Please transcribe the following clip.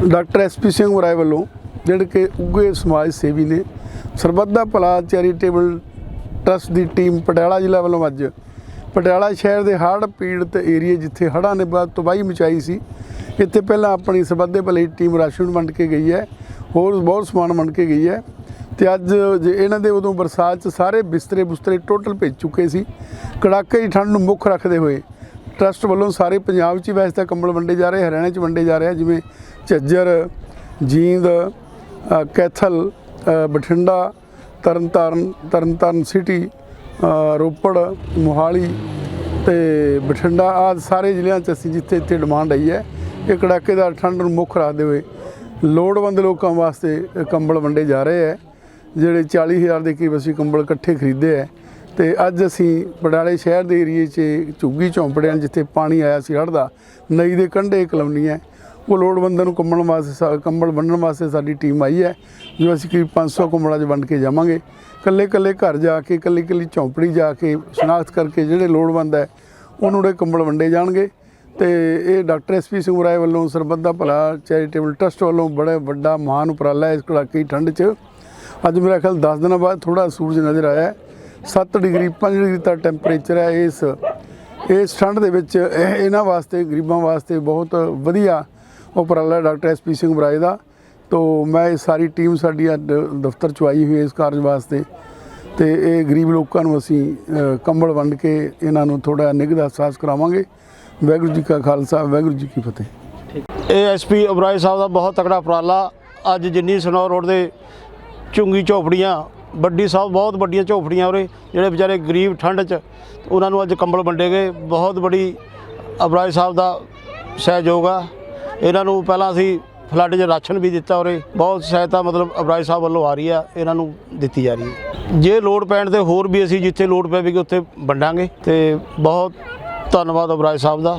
Doctor SP Singh ਵਰਾਏ ਵੱਲੋਂ ਜਿਹੜੇ ਕਿ ਉੱਗੇ ਸਮਾਜ ਸੇਵੀ ਨੇ ਸਰਬੱਤ ਦਾ ਭਲਾ ਚੈਰੀਟੇਬਲ ਟਰਸਟ ਦੀ ਟੀਮ ਪਟਿਆਲਾ ਜ਼ਿਲ੍ਹਾ ਵੱਲੋਂ ਅੱਜ ਪਟਿਆਲਾ ਸ਼ਹਿਰ ਦੇ ਹੜ੍ਹ ਪੀੜਤ ਏਰੀਏ ਜਿੱਥੇ ਹੜ੍ਹਾਂ ਨੇ ਬਾਅਦ ਤਬਾਹੀ ਮਚਾਈ ਸੀ, ਇੱਥੇ ਪਹਿਲਾਂ ਆਪਣੀ ਸਰਬੱਤ ਦੇ ਭਲੇ ਟੀਮ ਰਾਸ਼ਨ ਵੰਡ ਕੇ ਗਈ ਹੈ, ਹੋਰ ਬਹੁਤ ਸਮਾਨ ਵੰਡ ਕੇ ਗਈ ਹੈ ਤੇ ਅੱਜ ਜੇ ਇਹਨਾਂ ਦੇ ਉਦੋਂ ਬਰਸਾਤ 'ਚ ਸਾਰੇ ਬਿਸਤਰੇ ਬੁਸਤਰੇ ਟੋਟਲ ਭੇਜ ਚੁੱਕੇ ਸੀ, ਕੜਾਕੇ ਦੀ ਠੰਡ ਨੂੰ ਮੁੱਖ ਰੱਖਦੇ ਹੋਏ ਟਰਸਟ ਵੱਲੋਂ ਸਾਰੇ ਪੰਜਾਬ 'ਚ ਵੈਸੇ ਤਾਂ ਕੰਬਲ ਵੰਡੇ ਜਾ ਰਹੇ, ਹਰਿਆਣਾ 'ਚ ਵੰਡੇ ਜਾ ਰਹੇ ਜਿਵੇਂ ਝੱਜਰ, ਜੀਂਦ ਕੈਥਲ ਬਠਿੰਡਾ, ਤਰਨਤਾਰਨ ਤਰਨਤਾਰਨ ਸਿਟੀ ਰੋਪੜ, ਮੋਹਾਲੀ ਤੇ ਬਠਿੰਡਾ ਆਦਿ ਸਾਰੇ ਜ਼ਿਲ੍ਹਿਆਂ 'ਚ ਅਸੀਂ ਜਿੱਥੇ ਇੱਥੇ ਡਿਮਾਂਡ ਆਈ ਹੈ, ਇਹ ਕੜਾਕੇਦਾਰ ਠੰਡ ਨੂੰ ਮੁੱਖ ਰੱਖਦੇ ਹੋਏ। ਲੋੜਵੰਦ ਲੋਕਾਂ ਵਾਸਤੇ ਕੰਬਲ ਵੰਡੇ ਜਾ ਰਹੇ ਹੈ, ਜਿਹੜੇ 40000 ਦੇ ਕਰੀਬ ਅਸੀਂ ਕੰਬਲ ਇਕੱਠੇ ਖਰੀਦੇ ਹੈ। ਤੇ ਅੱਜ ਅਸੀਂ ਪਟਿਆਲੇ ਸ਼ਹਿਰ ਦੇ ਏਰੀਏ 'ਚ ਝੁੱਗੀ ਝੌਂਪੜਿਆਂ ਜਿੱਥੇ ਪਾਣੀ ਆਇਆ ਸੀ ਹੜ੍ਹ ਦਾ, ਨਈ ਦੇ ਕੰਢੇ ਕਲੋਨੀ ਹੈ ਉਹ ਲੋੜਵੰਦਾਂ ਨੂੰ ਕੰਬਣ ਵਾਸਤੇ ਸਾ- ਕੰਬਲ ਵੰਡਣ ਵਾਸਤੇ ਸਾਡੀ ਟੀਮ ਆਈ ਹੈ ਜੋ ਅਸੀਂ ਕਰੀਬ 500 ਕੰਬਲਾਂ 'ਚ ਵੰਡ ਕੇ ਜਾਵਾਂਗੇ। ਕੱਲੇ ਕੱਲੇ ਘਰ ਜਾ ਕੇ ਕੱਲੀ ਕੱਲੀ ਝੌਂਪੜੀ ਜਾ ਕੇ ਸ਼ਨਾਖਤ ਕਰਕੇ ਜਿਹੜੇ ਲੋੜਵੰਦ ਹੈ ਉਹਨੂੰ ਜਿਹੜੇ ਕੰਬਲ ਵੰਡੇ ਜਾਣਗੇ। ਤੇ ਇਹ ਡਾਕਟਰ ਐਸਪੀ ਸਿੰਘ ਰਾਏ ਵੱਲੋਂ ਸਰਬੱਧਾ ਭਲਾ ਚੈਰੀਟੇਬਲ ਟਰਸਟ ਵੱਲੋਂ ਬੜਾ ਵੱਡਾ ਮਹਾਨ ਉਪਰਾਲਾ ਹੈ ਇਸ ਕੜਾਕੇ ਠੰਡ 'ਚ। ਅੱਜ ਮੇਰਾ ਖਿਆਲ 10 ਦਿਨਾਂ ਬਾਅਦ ਥੋੜਾ ਸੂਰਜ ਨਜ਼ਰ ਆਇਆ 7 ਡਿਗਰੀ 5 ਡਿਗਰੀ ਤੱਕ ਟੈਂਪਰੇਚਰ ਹੈ ਇਸ ਇਸ ਠੰਡ ਦੇ ਵਿੱਚ, ਇਹ- ਇਹਨਾਂ ਵਾਸਤੇ, ਗਰੀਬਾਂ ਵਾਸਤੇ ਬਹੁਤ ਵਧੀਆ ਉਪਰਾਲਾ ਹੈ doctor S P Singh Oberoi ਦਾ। ਤੋਂ ਮੈਂ ਇਹ ਸਾਰੀ ਟੀਮ ਸਾਡੀ ਅੱਜ ਦਫ਼ਤਰ ਚ ਆਈ ਹੋਈ ਇਸ ਕਾਰਜ ਵਾਸਤੇ। ਤੇ ਇਹ ਗਰੀਬ ਲੋਕਾਂ ਨੂੰ ਅਸੀਂ ਕੰਬਲ ਵੰਡ ਕੇ ਇਹਨਾਂ ਨੂੰ ਥੋੜਾ ਨਿੱਘ ਦਾ ਅਹਿਸਾਸ ਕਰਾਵਾਂਗੇ। ਵਾਹਿਗੁਰੂ ਜੀ ਕਾ ਖਾਲਸਾ, ਵਾਹਿਗੁਰੂ ਜੀ ਕੀ ਫਤਿਹ। ਇਹ ਐਸਪੀ ਅਬਰਾਏ ਸਾਹਿਬ ਦਾ ਬਹੁਤ ਤਕੜਾ ਉਪਰਾਲਾ। ਅੱਜ ਜਿੰਨੀ ਸਨੌਰ ਰੋਡ ਦੇ ਚੁੰਗੀ ਝੋਪੜੀਆਂ ਵੱਡੀ ਸਾਹਿਬ, ਬਹੁਤ ਵੱਡੀਆਂ ਝੋਪੜੀਆਂ ਉਰੇ, ਜਿਹੜੇ ਵਿਚਾਰੇ ਗਰੀਬ ਠੰਡ 'ਚ, ਉਹਨਾਂ ਨੂੰ ਅੱਜ ਕੰਬਲ ਵੰਡੇ ਗਏ। ਬਹੁਤ ਬੜੀ ਅਬਰਾਜ ਸਾਹਿਬ ਦਾ ਸਹਿਯੋਗ ਆ। ਇਹਨਾਂ ਨੂੰ ਪਹਿਲਾਂ ਅਸੀਂ ਫਲੱਡ 'ਚ ਰਾਸ਼ਨ ਵੀ ਦਿੱਤਾ ਉਰੇ। ਬਹੁਤ ਸਹਾਇਤਾ ਮਤਲਬ ਅਬਰਾਜ ਸਾਹਿਬ ਵੱਲੋਂ ਆ ਰਹੀ ਆ, ਇਹਨਾਂ ਨੂੰ ਦਿੱਤੀ ਜਾ ਰਹੀ ਹੈ। ਜੇ ਲੋੜ ਪੈਣ ਤੇ ਹੋਰ ਵੀ ਅਸੀਂ ਜਿੱਥੇ ਲੋੜ ਪਵੇਗੀ, ਉੱਥੇ ਵੰਡਾਂਗੇ। ਤੇ ਬਹੁਤ ਧੰਨਵਾਦ ਅਬਰਾਜ ਸਾਹਿਬ ਦਾ।